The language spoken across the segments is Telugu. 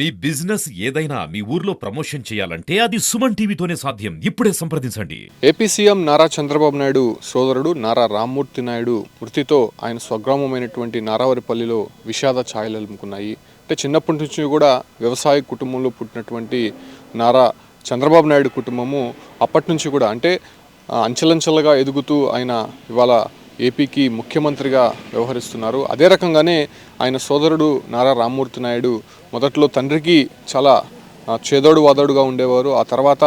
మీ బిజినెస్ ఏదైనా మీ ఊర్లో ప్రమోషన్ చేయాలంటే అది సుమన్ టీవీతోనే సాధ్యం. ఇప్పుడే సంప్రదించండి. ఏపీ సీఎం నారా చంద్రబాబు నాయుడు సోదరుడు నారా రామ్మూర్తి నాయుడు మృతితో ఆయన స్వగ్రామమైనటువంటి నారావరిపల్లిలో విషాద ఛాయలు అలుముకున్నాయి. అంటే చిన్నప్పటి నుంచి కూడా వ్యవసాయ కుటుంబంలో పుట్టినటువంటి నారా చంద్రబాబు నాయుడు కుటుంబము అప్పటి నుంచి కూడా అంటే అంచెలంచెలుగా ఎదుగుతూ ఆయన ఇవాళ ఏపీకి ముఖ్యమంత్రిగా వ్యవహరిస్తున్నారు. అదే రకంగానే ఆయన సోదరుడు నారా రామ్మూర్తి నాయుడు మొదట్లో తండ్రికి చాలా చేదోడు వాదోడుగా ఉండేవారు. ఆ తర్వాత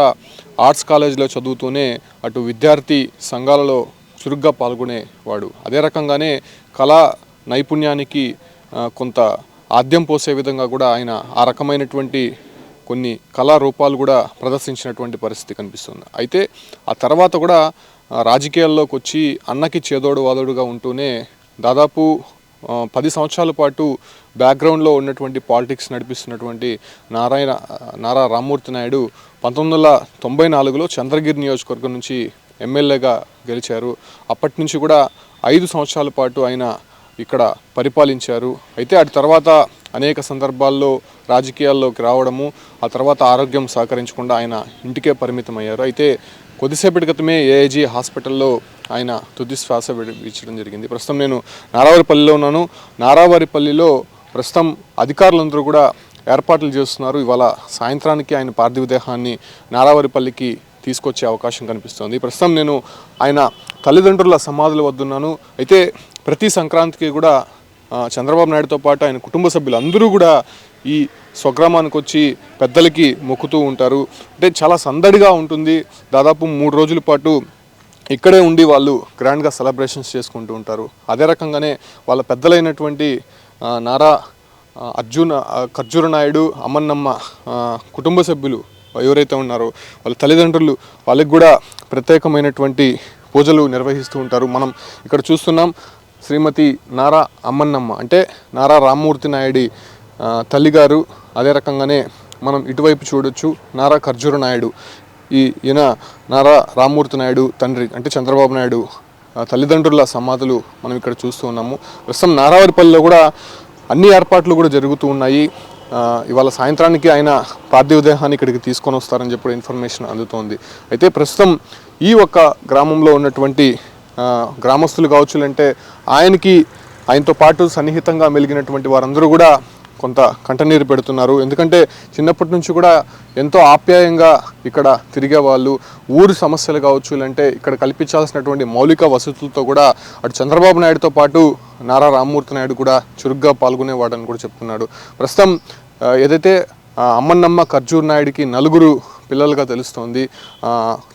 ఆర్ట్స్ కాలేజీలో చదువుతూనే అటు విద్యార్థి సంఘాలలో చురుగ్గా పాల్గొనేవాడు. అదే రకంగానే కళా నైపుణ్యానికి కొంత ఆద్యం పోసే విధంగా కూడా ఆయన ఆ రకమైనటువంటి కొన్ని కళారూపాలు కూడా ప్రదర్శించినటువంటి పరిస్థితి కనిపిస్తుంది. అయితే ఆ తర్వాత కూడా రాజకీయాల్లోకి వచ్చి అన్నకి చేదోడు వాదోడుగా ఉంటూనే దాదాపు పది సంవత్సరాల పాటు బ్యాక్గ్రౌండ్లో ఉన్నటువంటి పాలిటిక్స్ నడిపిస్తున్నటువంటి నారాయణ నారా రామ్మూర్తి నాయుడు పంతొమ్మిది వందల తొంభై నాలుగులో చంద్రగిరి నియోజకవర్గం నుంచి ఎమ్మెల్యేగా గెలిచారు. అప్పటి నుంచి కూడా ఐదు సంవత్సరాల పాటు ఆయన ఇక్కడ పరిపాలించారు. అయితే అటు తర్వాత అనేక సందర్భాల్లో రాజకీయాల్లోకి రావడము ఆ తర్వాత ఆరోగ్యం సహకరించకుండా ఆయన ఇంటికే పరిమితమయ్యారు. అయితే కొద్దిసేపటి క్రితమే ఏఐజీ హాస్పిటల్లో ఆయన తుది శ్వాస విడిపించడం జరిగింది. ప్రస్తుతం నేను నారావారిపల్లిలో ఉన్నాను. నారావారిపల్లిలో ప్రస్తుతం అధికారులందరూ కూడా ఏర్పాట్లు చేస్తున్నారు. ఇవాళ సాయంత్రానికి ఆయన పార్థివ దేహాన్ని నారావారిపల్లికి తీసుకొచ్చే అవకాశం కనిపిస్తోంది. ప్రస్తుతం నేను ఆయన తల్లిదండ్రుల సమాధుల వద్దున్నాను. అయితే ప్రతి సంక్రాంతికి కూడా చంద్రబాబు నాయుడుతో పాటు ఆయన కుటుంబ సభ్యులు అందరూ కూడా ఈ స్వగ్రామానికి వచ్చి పెద్దలకి మొక్కుతూ ఉంటారు. అంటే చాలా సందడిగా ఉంటుంది. దాదాపు మూడు రోజుల పాటు ఇక్కడే ఉండి వాళ్ళు గ్రాండ్గా సెలబ్రేషన్స్ చేసుకుంటూ ఉంటారు. అదే రకంగానే వాళ్ళ పెద్దలైనటువంటి నారా అర్జున ఖర్జూర నాయుడు అమ్మన్నమ్మ కుటుంబ సభ్యులు ఎవరైతే ఉన్నారో వాళ్ళ తల్లిదండ్రులు వాళ్ళకి కూడా ప్రత్యేకమైనటువంటి పూజలు నిర్వహిస్తూ ఉంటారు. మనం ఇక్కడ చూస్తున్నాం శ్రీమతి నారా అమ్మన్నమ్మ అంటే నారా రామ్మూర్తి నాయుడి తల్లిగారు. అదే రకంగానే మనం ఇటువైపు చూడొచ్చు నారా ఖర్జూర నాయుడు. ఈ ఈయన నారా రామ్మూర్తి నాయుడు తండ్రి అంటే చంద్రబాబు నాయుడు తల్లిదండ్రుల సమాధులు మనం ఇక్కడ చూస్తూ ఉన్నాము. ప్రస్తుతం నారావారిపల్లిలో కూడా అన్ని ఏర్పాట్లు కూడా జరుగుతూ ఉన్నాయి. ఇవాళ సాయంత్రానికి ఆయన పార్థివ దేహాన్ని ఇక్కడికి తీసుకొని వస్తారని చెప్పి ఇన్ఫర్మేషన్ అందుతోంది. అయితే ప్రస్తుతం ఈ ఒక్క గ్రామంలో ఉన్నటువంటి గ్రామస్తులు కావచ్చు అంటే ఆయనకి ఆయనతో పాటు సన్నిహితంగా మెలిగినటువంటి వారందరూ కూడా కొంత కంటనీరు పెడుతున్నారు. ఎందుకంటే చిన్నప్పటి నుంచి కూడా ఎంతో ఆప్యాయంగా ఇక్కడ తిరిగే వాళ్ళు ఊరి సమస్యలు కావచ్చు అంటే ఇక్కడ కల్పించాల్సినటువంటి మౌలిక వసతులతో కూడా అటు చంద్రబాబు నాయుడుతో పాటు నారా రామ్మూర్తి నాయుడు కూడా చురుగ్గా పాల్గొనేవాడని కూడా చెప్తున్నాడు. ప్రస్తుతం ఏదైతే అమ్మన్నమ్మ ఖర్జూర్ నాయుడికి నలుగురు పిల్లలుగా తెలుస్తోంది.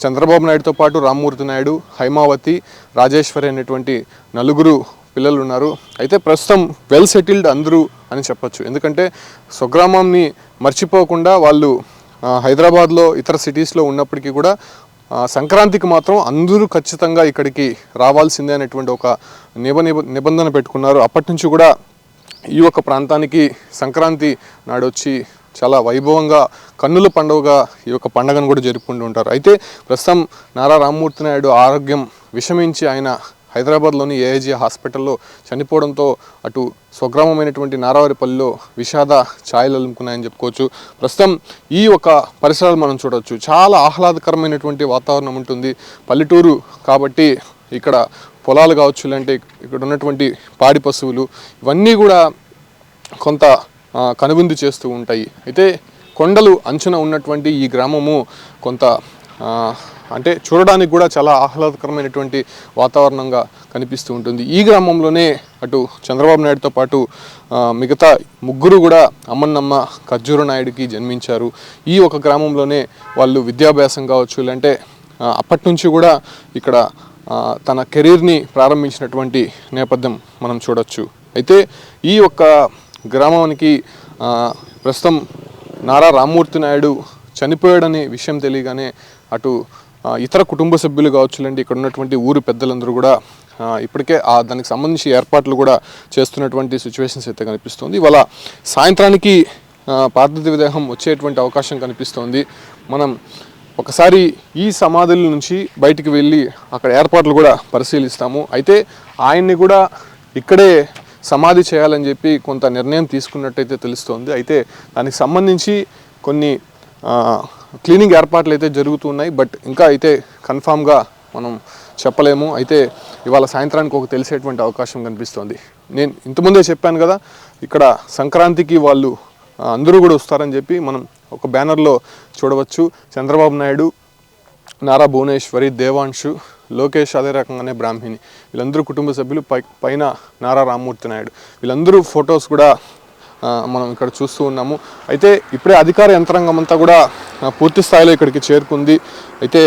చంద్రబాబు నాయుడుతో పాటు రామ్మూర్తి నాయుడు హైమావతి రాజేశ్వరి అనేటువంటి నలుగురు పిల్లలు ఉన్నారు అయితే ప్రస్తుతం వెల్ సెటిల్డ్ అందరూ అని చెప్పొచ్చు. ఎందుకంటే స్వగ్రామాన్ని మర్చిపోకుండా వాళ్ళు హైదరాబాద్లో ఇతర సిటీస్లో ఉన్నప్పటికీ కూడా సంక్రాంతికి మాత్రం అందరూ ఖచ్చితంగా ఇక్కడికి రావాల్సిందే అనేటువంటి ఒక నిబ నిబ- నిబంధన పెట్టుకున్నారు. అప్పటి నుంచి కూడా ఈ యొక్క ప్రాంతానికి సంక్రాంతి నాడు వచ్చి చాలా వైభవంగా కన్నుల పండుగగా ఈ యొక్క పండుగను కూడా జరుపుకుంటూ ఉంటారు. అయితే ప్రస్తుతం నారా రామ్మూర్తి నాయుడు ఆరోగ్యం విషమించి ఆయన హైదరాబాద్లోని ఏఐజీ హాస్పిటల్లో చనిపోవడంతో అటు స్వగ్రామమైనటువంటి నారావారిపల్లిలో విషాద ఛాయలు అలుముకున్నాయని చెప్పుకోవచ్చు. ప్రస్తుతం ఈ ఒక పరిసరాలు మనం చూడవచ్చు. చాలా ఆహ్లాదకరమైనటువంటి వాతావరణం ఉంటుంది. పల్లెటూరు కాబట్టి ఇక్కడ పొలాలు కావచ్చు లేదంటే ఇక్కడ ఉన్నటువంటి పాడి పశువులు ఇవన్నీ కూడా కొంత కనువిందు చేస్తూ ఉంటాయి. అయితే కొండలు అంచున ఉన్నటువంటి ఈ గ్రామము కొంత అంటే చూడడానికి కూడా చాలా ఆహ్లాదకరమైనటువంటి వాతావరణంగా కనిపిస్తూ ఉంటుంది. ఈ గ్రామంలోనే అటు చంద్రబాబు నాయుడుతో పాటు మిగతా ముగ్గురు కూడా అమ్మన్నమ్మ ఖర్జూర నాయుడికి జన్మించారు. ఈ ఒక గ్రామంలోనే వాళ్ళు విద్యాభ్యాసం కావచ్చు లేదంటే అప్పటి నుంచి కూడా ఇక్కడ తన కెరీర్ని ప్రారంభించినటువంటి నేపథ్యం మనం చూడొచ్చు. అయితే ఈ ఒక్క గ్రామానికి ప్రస్తుతం నారా రామ్మూర్తి నాయుడు చనిపోయాడనే విషయం తెలియగానే అటు ఇతర కుటుంబ సభ్యులు కావచ్చు లేండి ఇక్కడ ఉన్నటువంటి ఊరు పెద్దలందరూ కూడా ఇప్పటికే ఆ దానికి సంబంధించి ఏర్పాట్లు కూడా చేస్తున్నటువంటి సిచ్యువేషన్స్ అయితే కనిపిస్తుంది. ఇవాళ సాయంత్రానికి ఆ, పార్థివ విదేహం వచ్చేటువంటి అవకాశం కనిపిస్తోంది. మనం ఒకసారి ఈ సమాధుల నుంచి బయటికి వెళ్ళి అక్కడ ఏర్పాట్లు కూడా పరిశీలిస్తాము. అయితే ఆయన్ని కూడా ఇక్కడే సమాధి చేయాలని చెప్పి కొంత నిర్ణయం తీసుకున్నట్టయితే తెలుస్తోంది. అయితే దానికి సంబంధించి కొన్ని క్లీనింగ్ ఏర్పాట్లు అయితే జరుగుతున్నాయి. బట్ ఇంకా అయితే కన్ఫామ్గా మనం చెప్పలేము. అయితే ఇవాళ సాయంత్రానికి ఒక తెలిసేటువంటి అవకాశం కనిపిస్తోంది. నేను ఇంతకుముందే చెప్పాను కదా ఇక్కడ సంక్రాంతికి వాళ్ళు అందరూ కూడా వస్తారని చెప్పి మనం ఒక బ్యానర్లో చూడవచ్చు. చంద్రబాబు నాయుడు నారా భువనేశ్వరి దేవాంశు లోకేష్ అదే రకంగానే బ్రాహ్మిణి. వీళ్ళందరూ కుటుంబ సభ్యులు పై పైన నారా రామ్మూర్తి నాయుడు. వీళ్ళందరూ ఫొటోస్ కూడా మనం ఇక్కడ చూస్తూ ఉన్నాము. అయితే ఇప్పుడే అధికార యంత్రాంగం అంతా కూడా పూర్తి స్థాయిలో ఇక్కడికి చేరుకుంది. అయితే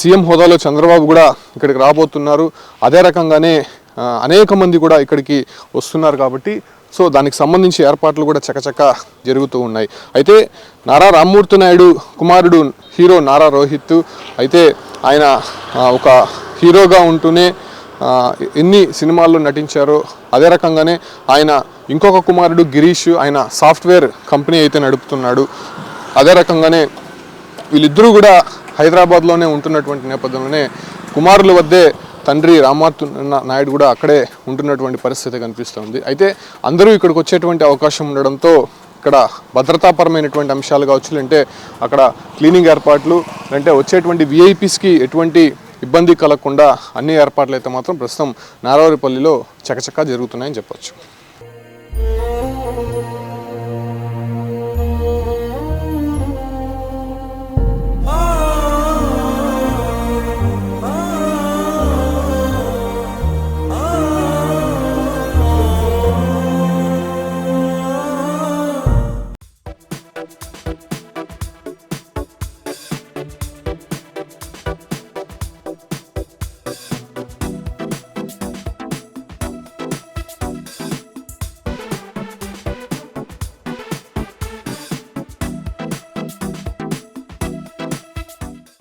సీఎం హోదాలో చంద్రబాబు కూడా ఇక్కడికి రాబోతున్నారు. అదే రకంగానే అనేక మంది కూడా ఇక్కడికి వస్తున్నారు కాబట్టి సో దానికి సంబంధించి ఏర్పాట్లు కూడా చకచక జరుగుతూ ఉన్నాయి. అయితే నారా రామ్మూర్తి నాయుడు కుమారుడు హీరో నారా రోహిత్ అయితే ఆయన ఒక హీరోగా ఉంటూనే ఎన్ని సినిమాల్లో నటించారో అదే రకంగానే ఆయన ఇంకొక కుమారుడు గిరీష్ ఆయన సాఫ్ట్వేర్ కంపెనీ అయితే నడుపుతున్నాడు. అదే రకంగానే వీళ్ళిద్దరూ కూడా హైదరాబాద్లోనే ఉంటున్నటువంటి నేపథ్యంలోనే కుమారుల వద్దే తండ్రి రామార్తు నాయుడు కూడా అక్కడే ఉంటున్నటువంటి పరిస్థితి కనిపిస్తుంది అయితే అందరూ ఇక్కడికి వచ్చేటువంటి అవకాశం ఉండడంతో ఇక్కడ భద్రతాపరమైనటువంటి అంశాలు కావచ్చు లేదంటే అక్కడ క్లీనింగ్ ఏర్పాట్లు అంటే వచ్చేటువంటి విఐపీస్కి ఎటువంటి ఇబ్బంది కలగకుండా అన్ని ఏర్పాట్లు అయితే మాత్రం ప్రస్తుతం నారావారిపల్లిలో చకచకా జరుగుతున్నాయని చెప్పొచ్చు.